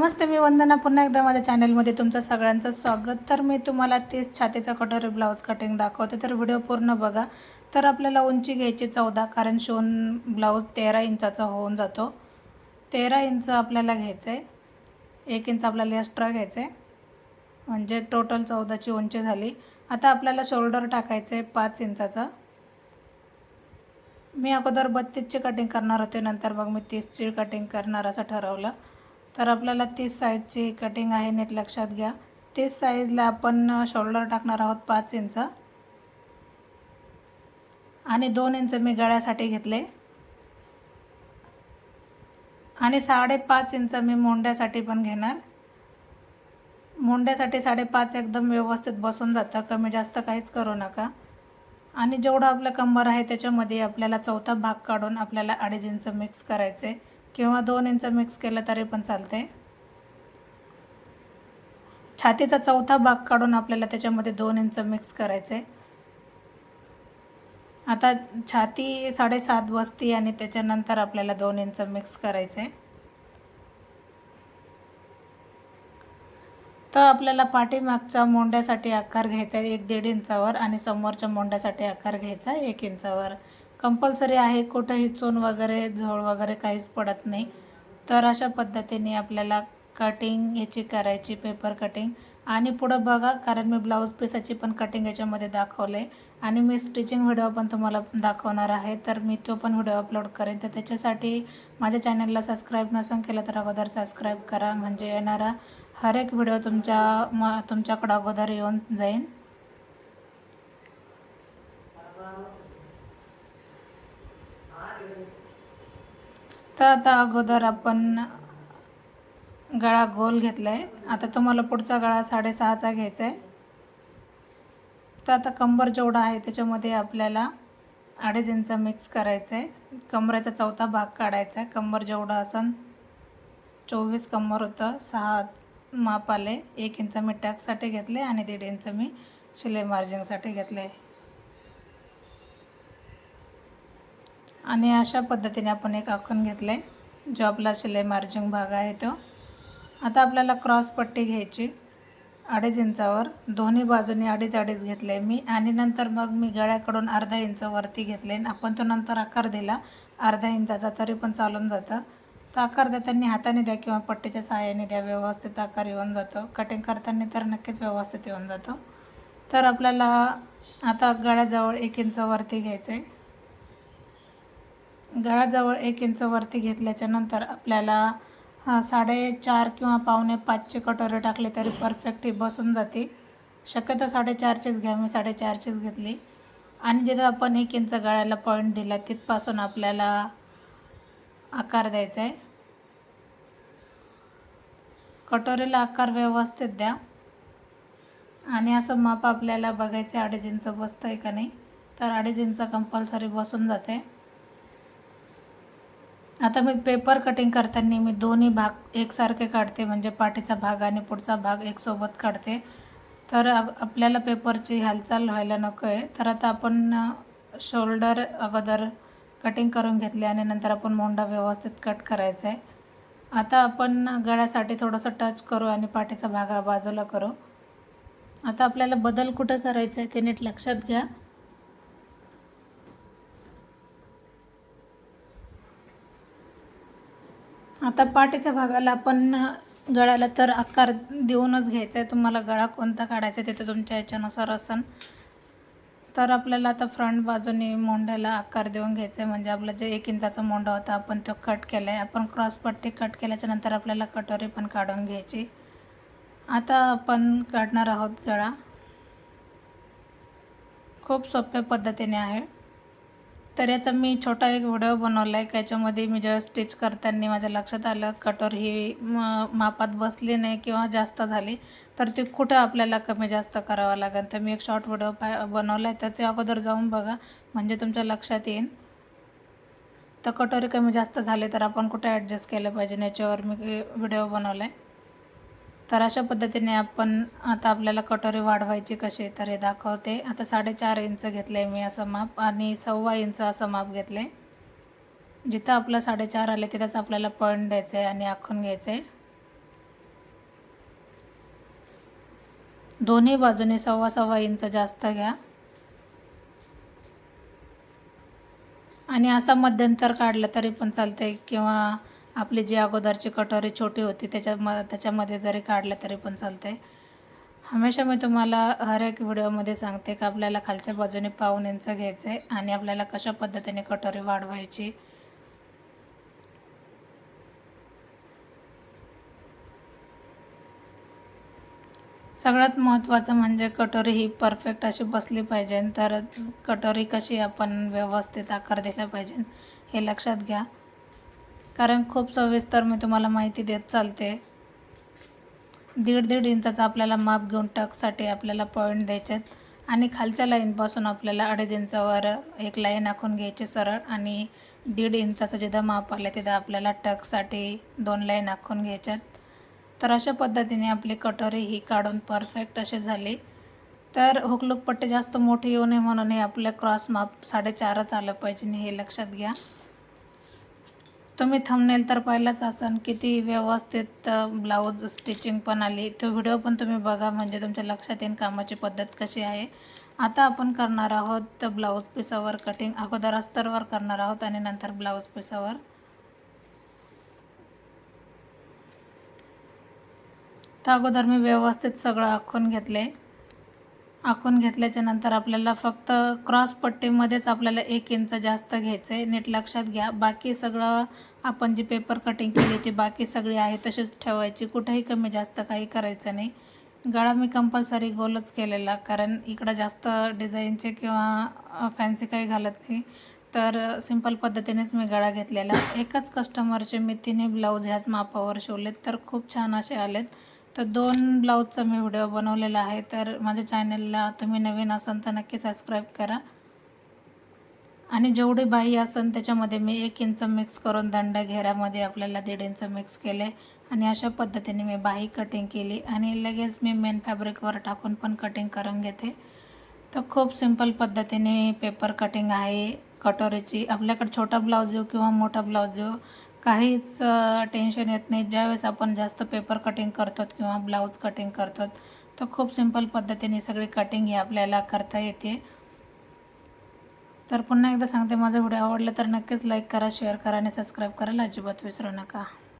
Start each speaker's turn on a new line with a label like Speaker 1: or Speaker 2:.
Speaker 1: नमस्ते मी वंदना पुन्हा एकदा माझ्या चॅनलमध्ये तुमचं सगळ्यांचं स्वागत. तर मी तुम्हाला तेच छातीचा कटोरी ब्लाऊज कटिंग दाखवते. तर व्हिडिओ पूर्ण बघा. तर आपल्याला उंची घ्यायची चौदा कारण शिवून ब्लाऊज तेरा इंचाचा होऊन जातो. तेरा इंच आपल्याला घ्यायचं आहे एक इंच आपल्याला एक्स्ट्रा घ्यायचं आहे म्हणजे टोटल चौदाची उंची झाली. आता आपल्याला शोल्डर टाकायचं आहे पाच इंचाचा. मी अगोदर बत्तीसची कटिंग करणार होते. नंतर मग मी तीसची कटिंग करणार असं ठरवलं. तर आपल्याला तीस साईजची कटिंग आहे नीट लक्षात घ्या. तीस साईजला आपण शोल्डर टाकणार आहोत पाच इंच आणि दोन इंच मी गळ्यासाठी घेतले. आणि साडेपाच इंच मी मोंड्यासाठी पण घेणार. मोंड्यासाठी साडेपाच एकदम व्यवस्थित बसून जातं. कमी जास्त काहीच करू नका. आणि जेवढं आपलं कंबर आहे त्याच्यामध्ये आपल्याला चौथा भाग काढून आपल्याला अडीच इंच मिक्स करायचे. किंवा दोन इंच मिक्स केलं तरी पण चालते छातीचा चौथा भाग काढून आपल्याला त्याच्यामध्ये दोन इंच मिक्स करायचे आता छाती साडेसात बसती आणि त्याच्यानंतर आपल्याला दोन इंच मिक्स करायचे तर आपल्याला पाठीमागच्या मोंड्यासाठी आकार घ्यायचा आहे एक दीड इंचावर आणि समोरच्या मोंड्यासाठी आकार घ्यायचा आहे एक इंचावर. कंपल्सरी आहे कुठंही चून वगैरे झोळ वगैरे काहीच पडत नाही. तर अशा पद्धतीने आपल्याला कटिंग याची करायची पेपर कटिंग आणि पुढं बघा कारण मी ब्लाऊज पीसाची पण कटिंग याच्यामध्ये दाखवले आणि मी स्टिचिंग व्हिडिओ पण तुम्हाला दाखवणार आहे. तर मी तो पण व्हिडिओ अपलोड करेन. तर त्याच्यासाठी माझ्या चॅनलला सबस्क्राईब नसून केलं तर अगोदर सबस्क्राईब करा. म्हणजे येणारा हर एक व्हिडिओ तुमच्या म तुमच्याकडं अगोदर येऊन जाईन. तर आता अगोदर आपण गळा गोल घेतला आहे आता तुम्हाला पुढचा गळा साडेसहाचा घ्यायचा आहे तर आता कंबर जेवढा आहे त्याच्यामध्ये आपल्याला अडीच इंच मिक्स करायचं आहे कमरेचा चौथा भाग काढायचा आहे कंबर जेवढं असन चोवीस कंबर होतं सहा माप आले. एक इंच मी टॅक्ससाठी घेतले आणि दीड इंच मी शिलाई मार्जिंगसाठी घेतले आणि अशा पद्धतीने आपण एक आखून घेतले जो आपला शिलाई मार्जिंग भाग आहे तो. आता आपल्याला क्रॉस पट्टी घ्यायची. अडीच इंचावर. दोन्ही बाजूनी अडीच अडीच घेतले मी. आणि नंतर मग मी गळ्याकडून अर्धा इंच वरती घेतले आपण तो नंतर आकार दिला. अर्धा इंचाचा तरी पण चालून जातं. तर आकार देताना हाताने द्या किंवा पट्टीच्या सहाय्याने द्या. व्यवस्थित आकार येऊन जातो. कटिंग करताना तर नक्कीच व्यवस्थित येऊन जातो. तर आपल्याला आता गळ्याजवळ एक इंच वरती घ्यायचं आहे गळाजवळ एक इंच वरती घेतल्याच्या नंतर आपल्याला साडेचार किंवा पावणे पाचचे कटोरे टाकले तरी परफेक्ट ही बसून जाते. शक्यतो साडेचारचीच घ्या. मी साडेचारचीच घेतली. आणि जिथं आपण एक इंच गळ्याला पॉईंट दिला तिथपासून आपल्याला आकार द्यायचा आहे. कटोरीला आकार व्यवस्थित द्या. आणि असं माप आपल्याला बघायचं अडीच इंच बसतं आहे का नाही? तर अडीच इंच कंपल्सरी बसून जाते. आता मी पेपर कटिंग करताना मी दोन्ही भाग एकसारखे काढते म्हणजे पाठीचा भाग आणि पुढचा भाग एकसोबत काढते. तर आपल्याला पेपरची हालचाल व्हायला नको आहे तर आता आपण शोल्डर अगोदर कटिंग करून घेतली आणि नंतर आपण मोंडा व्यवस्थित कट करायचा आहे आता आपण गळ्यासाठी थोडंसं टच करू आणि पाठीचा भाग हा बाजूला करू. आता आपल्याला बदल कुठं करायचा आहे ते नीट लक्षात घ्या. आता पाठीच्या भागाला आपण गळ्याला तर आकार देऊनच घ्यायचा आहे तुम्हाला गळा कोणता काढायचा आहे ते तुमच्या याच्यानुसार असन. तर आपल्याला आता फ्रंट बाजूने मोंड्याला आकार देऊन घ्यायचा आहे म्हणजे आपला जे एक इंचाचा मोंडा होता आपण तो कट केला आहे आपण क्रॉस पट्टी कट केल्याच्यानंतर आपल्याला कटोरी पण काढून घ्यायची. आता आपण काढणार आहोत गळा. खूप सोप्या पद्धतीने आहे. तर याचा मी छोटा एक व्हिडिओ बनवला आहे त्याच्यामध्ये मी जेव्हा स्टिच करताना माझ्या लक्षात आलं कटोर ही म मापात बसली नाही किंवा जास्त झाली तर ती कुठं आपल्याला कमी जास्त करावं लागेल? तर मी एक शॉर्ट व्हिडिओ पा बनवला आहे तर ते अगोदर जाऊन बघा म्हणजे तुमच्या लक्षात येईल. तर कटोरी कमी जास्त झाली तर आपण कुठे ॲडजस्ट केलं पाहिजे? याच्यावर मी व्हिडिओ बनवला आहे तर अशा पद्धतीने आपण आता आपल्याला कटोरी वाढवायची कसे तर हे दाखवते. आता साडेचार इंच घेतलं आहे मी असं माप आणि सव्वा इंच असं माप घेतले जिथं आपलं साडेचार आले तिथंच आपल्याला पण द्यायचं आहे आणि आखून घ्यायचं आहे. दोन्ही बाजूने सव्वा सव्वा इंच जास्त घ्या. आणि असा मध्यंतर काढलं तरी पण चालतं आहे किंवा आपली जी अगोदरची कटोरी छोटी होती त्याच्या म त्याच्यामध्ये जरी काढलं तरी पण चालते हमेशा मी तुम्हाला हर एक व्हिडिओमध्ये सांगते की आपल्याला खालच्या बाजूने पाऊन इंच घ्यायचं आहे आणि आपल्याला कशा पद्धतीने कटोरी वाढवायची. सगळ्यात महत्त्वाचं म्हणजे कटोरी ही परफेक्ट अशी बसली पाहिजे. तर कटोरी कशी आपण व्यवस्थित आकार दिला पाहिजे हे लक्षात घ्या. कारण खूप सविस्तर मी तुम्हाला माहिती देत चालते. दीड दीड इंचाचा आपल्याला माप घेऊन टकसाठी आपल्याला पॉईंट द्यायचे आणि खालच्या लाईनपासून आपल्याला अडीच इंचावर एक लाईन आखून घ्यायची सरळ. आणि दीड इंचाचं जिथं माप आलं तिथं आपल्याला टकसाठी दोन लाईन आखून घ्यायच्यात तर अशा पद्धतीने आपली कटोरी ही काढून परफेक्ट अशी झाली. तर हुकलूक पट्टी जास्त मोठी येऊ नये म्हणून हे आपलं क्रॉस माप साडेचारच आलं पाहिजे हे लक्षात घ्या. तुम्ही थंबनेल तर पाहिलाच असाल किती व्यवस्थित ब्लाऊज स्टिचिंग पण आली. तो व्हिडिओ पण तुम्ही बघा. म्हणजे तुमच्या लक्षात येईन कामाची पद्धत कशी आहे. आता आपण करणार आहोत ब्लाऊज पिसावर कटिंग अगोदर अस्तरवर करणार आहोत आणि नंतर ब्लाऊज पिसावर तर अगोदर मी व्यवस्थित सगळं आखून घेतले. आखून घेतल्याच्या नंतर आपल्याला फक्त क्रॉस पट्टीमध्येच आपल्याला एक इंच जास्त घ्यायचं आहे नीट लक्षात घ्या. बाकी सगळं आपण जी पेपर कटिंग केली ती बाकी सगळी आहे तशीच ठेवायची. कुठेही कमी जास्त काही करायचं नाही. गळा मी कंपल्सरी गोलच केलेला कारण इकडं जास्त डिझाईनचे किंवा फॅन्सी काही घालत नाही. तर सिंपल पद्धतीनेच मी गळा घेतलेला. एकच कस्टमरचे मी तिन्ही ब्लाऊज ह्याच मापावर शिवलेत तर खूप छान असे आलेत. तर दोन ब्लाऊजचा मी व्हिडिओ बनवलेला आहे. तर माझ्या चॅनलला तुम्ही नवीन असाल तर नक्की सबस्क्राईब करा. आणि जेवढी बाही असेल त्याच्यामध्ये मी एक इंच मिक्स करून दंड घेऱ्यामध्ये आपल्याला दीड इंच मिक्स केले. आणि अशा पद्धतीने मी बाही कटिंग केली. आणि लगेच मी मेन फॅब्रिकवर टाकून पण कटिंग करून घेते. तर खूप सिंपल पद्धतीने पेपर कटिंग आहे कटोरीची. आपल्याकडे छोटा ब्लाऊज येऊ किंवा मोठा ब्लाऊज येऊ काहीच टेन्शन येत नाही. ज्यावेळेस आपण जास्त पेपर कटिंग करतो किंवा ब्लाऊज कटिंग करतो तर खूप सिंपल पद्धतीने सगळी कटिंग ही आपल्याला करता येते. तर पुन्हा एकदा सांगते माझा व्हिडिओ आवडला तर नक्कीच लाईक करा शेअर करा आणि सबस्क्राईब करायला अजिबात विसरू नका.